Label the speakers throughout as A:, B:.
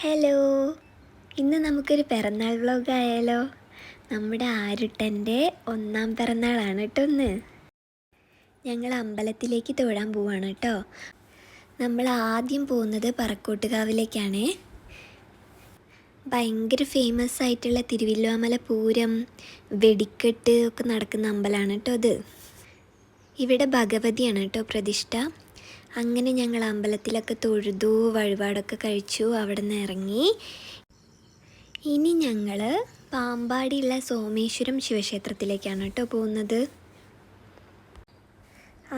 A: Hello. ഇന്ന് നമുക്കൊരു പിറന്നാൾ വ്ളോഗ് ആയാലോ നമ്മുടെ ആരുട്ടന്റെ ഒന്നാം പിറന്നാളാണ് കേട്ടോ ഇന്ന്. ഞങ്ങൾ അമ്പലത്തിലേക്ക് തൊഴാൻ പോവാണ് കേട്ടോ. നമ്മൾ ആദ്യം പോകുന്നത് പറക്കോട്ടുകാവിലേക്കാണ്. ഭയങ്കര ഫേമസ് ആയിട്ടുള്ള തിരുവില്ലാമല പൂരം വെടിക്കെട്ട് ഒക്കെ നടക്കുന്ന അമ്പലമാണ് കേട്ടോ അത്. ഇവിടെ ഭഗവതിയാണ് കേട്ടോ പ്രതിഷ്ഠ. അങ്ങനെ ഞങ്ങൾ അമ്പലത്തിലൊക്കെ തൊഴുതു വഴിപാടൊക്കെ കഴിച്ചു അവിടെ നിന്ന് ഇറങ്ങി. ഇനി ഞങ്ങൾ പാമ്പാടിയുള്ള സോമേശ്വരം ശിവക്ഷേത്രത്തിലേക്കാണ് കേട്ടോ പോകുന്നത്.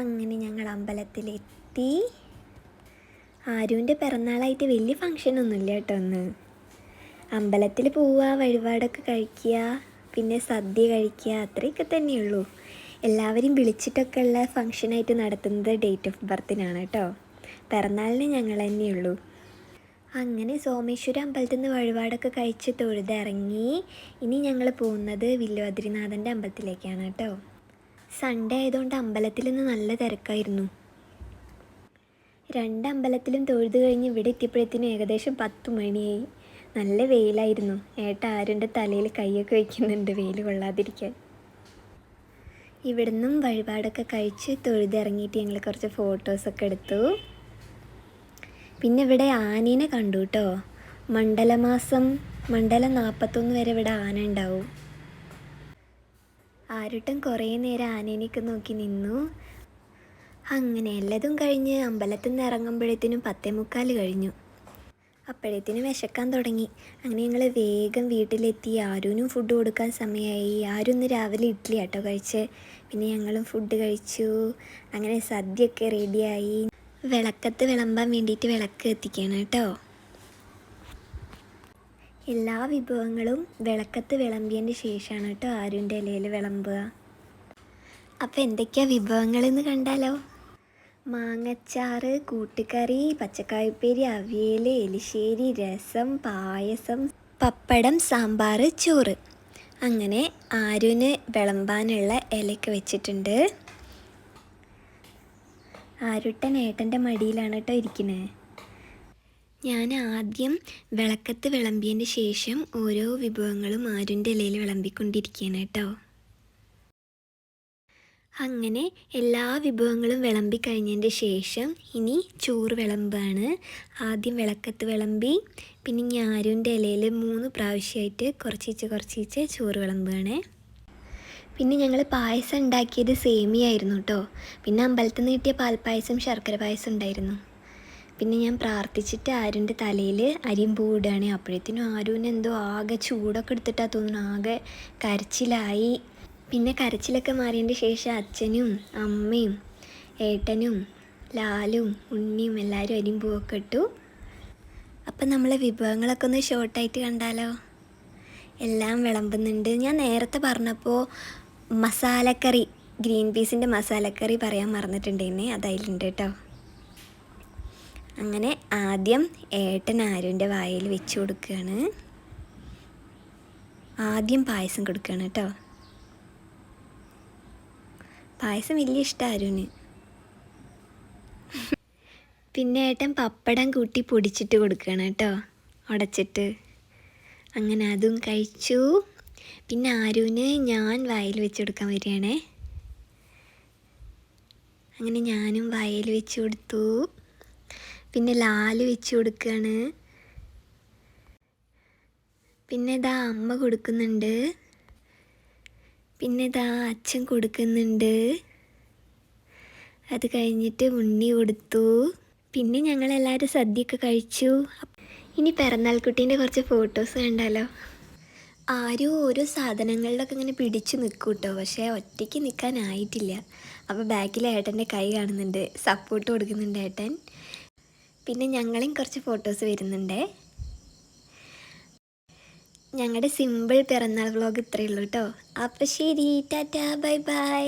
A: അങ്ങനെ ഞങ്ങൾ അമ്പലത്തിലെത്തി. ആരുവിന്റെ പിറന്നാളായിട്ട് വലിയ ഫങ്ഷനൊന്നുമില്ല കേട്ടോ ഒന്ന് അമ്പലത്തിൽ പോവുക വഴിപാടൊക്കെ കഴിക്കുക പിന്നെ സദ്യ കഴിക്കുക അത്രയൊക്കെ തന്നെയുള്ളൂ. എല്ലാവരെയും വിളിച്ചിട്ടൊക്കെ ഉള്ള ഫങ്ഷനായിട്ട് നടത്തുന്നത് ഡേറ്റ് ഓഫ് ബർത്തിനാണ് കേട്ടോ. പിറന്നാളിന് ഞങ്ങൾ തന്നെയുള്ളൂ. അങ്ങനെ സോമേശ്വര അമ്പലത്തിൽ നിന്ന് വഴിപാടൊക്കെ കഴിച്ച് തൊഴുതിറങ്ങി ഇനി ഞങ്ങൾ പോകുന്നത് വില്ലുവദ്രിനാഥന്റെ അമ്പലത്തിലേക്കാണ് കേട്ടോ. സൺഡേ ആയതുകൊണ്ട് അമ്പലത്തിൽ നിന്ന് നല്ല തിരക്കായിരുന്നു. രണ്ട് അമ്പലത്തിലും തൊഴുത് കഴിഞ്ഞ് ഇവിടെ എത്തിയപ്പോഴത്തേനും ഏകദേശം പത്ത് മണിയായി. നല്ല വെയിലായിരുന്നു. ഏട്ട തലയിൽ കൈയൊക്കെ വയ്ക്കുന്നുണ്ട് വെയിൽ കൊള്ളാതിരിക്കാൻ. ഇവിടുന്നും വഴിപാടൊക്കെ കഴിച്ച് തൊഴുതിറങ്ങിയിട്ട് ഞങ്ങൾ കുറച്ച് ഫോട്ടോസൊക്കെ എടുത്തു. പിന്നെ ഇവിടെ ആനേനെ കണ്ടു കേട്ടോ മണ്ഡലമാസം മണ്ഡലം നാൽപ്പത്തൊന്ന് വരെ ഇവിടെ ആന ഉണ്ടാവും. ആരുട്ടം കുറേ നേരം ആനേനെയൊക്കെ നോക്കി നിന്നു. അങ്ങനെ എല്ലാതും കഴിഞ്ഞ് അമ്പലത്തിൽ നിന്ന് ഇറങ്ങുമ്പോഴത്തേനും പത്തേ മുക്കാൽ കഴിഞ്ഞു. അപ്പോഴത്തേനും വിശക്കാൻ തുടങ്ങി. അങ്ങനെ ഞങ്ങൾ വേഗം വീട്ടിലെത്തി. ആരുനും ഫുഡ് കൊടുക്കാൻ സമയമായി ആരും രാവിലെ ഇഡ്ഡലി ആട്ടോ കഴിച്ച്. പിന്നെ ഞങ്ങളും ഫുഡ് കഴിച്ചു. അങ്ങനെ സദ്യയൊക്കെ റെഡിയായി വിളക്കത്ത് വിളമ്പാൻ വേണ്ടിയിട്ട് വിളക്ക് എത്തിക്കണം കേട്ടോ. എല്ലാ വിഭവങ്ങളും വിളക്കത്ത് വിളമ്പിയതിന്റെ ശേഷമാണ് കേട്ടോ ആരുന്റെ ഇലയിൽ വിളമ്പുക. അപ്പോൾ എന്തൊക്കെയാണ് വിഭവങ്ങളെന്ന് കണ്ടാലോ? മാങ്ങച്ചാറ് കൂട്ടുകറി പച്ചക്കായപ്പേരി അവിയൽ എലിശ്ശേരി രസം പായസം പപ്പടം സാമ്പാർ ചോറ്. അങ്ങനെ ആരുന് വിളമ്പാനുള്ള ഇലയൊക്കെ വെച്ചിട്ടുണ്ട്. ആരുട്ടൻ ഏട്ടന്റെ മടിയിലാണ് കേട്ടോ ഇരിക്കുന്നത് ഞാൻ ആദ്യം വിളക്കത്ത് വിളമ്പിയതിന് ശേഷം ഓരോ വിഭവങ്ങളും ആരുന്റെ ഇലയിൽ വിളമ്പിക്കൊണ്ടിരിക്കുകയാണ് കേട്ടോ. അങ്ങനെ എല്ലാ വിഭവങ്ങളും വിളമ്പി കഴിഞ്ഞതിന്റെ ശേഷം ഇനി ചോറ് വിളമ്പാണ്. ആദ്യം വിളക്കത്ത് വിളമ്പി പിന്നെ ഞാരൂന്റെ ഇലയിൽ മൂന്ന് പ്രാവശ്യമായിട്ട് കുറച്ചിച്ച് കുറച്ചിച്ച് ചോറ് വിളമ്പുകയാണ് പിന്നെ ഞങ്ങൾ പായസം ഉണ്ടാക്കിയത് സേമിയായിരുന്നു കേട്ടോ പിന്നെ അമ്പലത്തിൽ നിന്ന് കിട്ടിയ പാൽപ്പായസം ശർക്കര പായസം ഉണ്ടായിരുന്നു. പിന്നെ ഞാൻ പ്രാർത്ഥിച്ചിട്ട് ആരുന്റെ തലയിൽ അരിയും പൂടുകയാണ് അപ്പോഴത്തേനും ആരുവിനെന്തോ ആകെ ചൂടൊക്കെ എടുത്തിട്ടാണ് തോന്നുന്നു. ആകെ കരച്ചിലായി. പിന്നെ കരച്ചിലൊക്കെ മാറിയതിന്റെ ശേഷം അച്ഛനും അമ്മയും ഏട്ടനും ലാലും ഉണ്ണിയും എല്ലാവരും അരിയും പൂവൊക്കെ ഇട്ടു. അപ്പം നമ്മളെ വിഭവങ്ങളൊക്കെ ഒന്ന് ഷോർട്ടായിട്ട് കണ്ടാലോ? എല്ലാം വിളമ്പുന്നുണ്ട്. ഞാൻ നേരത്തെ പറഞ്ഞപ്പോൾ മസാലക്കറി ഗ്രീൻ പീസിന്റെ മസാലക്കറി പറയാൻ മറന്നിട്ടുണ്ടെന്നെ അതായിട്ടുണ്ട് കേട്ടോ. അങ്ങനെ ആദ്യം ഏട്ടൻ ആരുന്റെ വായിൽ വെച്ച് കൊടുക്കുകയാണ്. ആദ്യം പായസം കൊടുക്കുകയാണ് കേട്ടോ. പായസം വലിയ ഇഷ്ടമാണ് പിന്നെ ഏട്ടൻ പപ്പടം കൂട്ടി പൊടിച്ചിട്ട് കൊടുക്കുകയാണ് കേട്ടോ ഉടച്ചിട്ട്. അങ്ങനെ അതും കഴിച്ചു. പിന്നെ ആരുവിന് ഞാൻ വായിൽ വെച്ച് കൊടുക്കാൻ വരികയാണേ. അങ്ങനെ ഞാനും വായിൽ വെച്ച് കൊടുത്തു. പിന്നെ ലാൽ വെച്ച് കൊടുക്കുകയാണ് പിന്നെ ഇതാ അമ്മ കൊടുക്കുന്നുണ്ട്. പിന്നെ ഇതാ അച്ഛൻ കൊടുക്കുന്നുണ്ട്. അത് കഴിഞ്ഞിട്ട് ഉണ്ണി കൊടുത്തു. പിന്നെ ഞങ്ങളെല്ലാവരും സദ്യയൊക്കെ കഴിച്ചു. ഇനി പിറന്നാൾ കുട്ടീന്റെ കുറച്ച് ഫോട്ടോസ് കണ്ടാലോ? ആരും ഓരോ സാധനങ്ങളിലൊക്കെ ഇങ്ങനെ പിടിച്ചു നിൽക്കും കേട്ടോ പക്ഷേ ഒറ്റയ്ക്ക് നിൽക്കാനായിട്ടില്ല അപ്പോൾ ബാക്കിൽ ഏട്ടന്റെ കൈ കാണുന്നുണ്ട്. സപ്പോർട്ട് കൊടുക്കുന്നുണ്ട് ഏട്ടൻ. പിന്നെ ഞങ്ങളെയും കുറച്ച് ഫോട്ടോസ് വരുന്നുണ്ടേ. ഞങ്ങളുടെ സിമ്പിൾ പിറന്നാൾ വ്ളോഗ് ഇത്രയേ ഉള്ളൂ കേട്ടോ അപ്പോൾ ശരി ടാറ്റാ ബൈ ബൈ.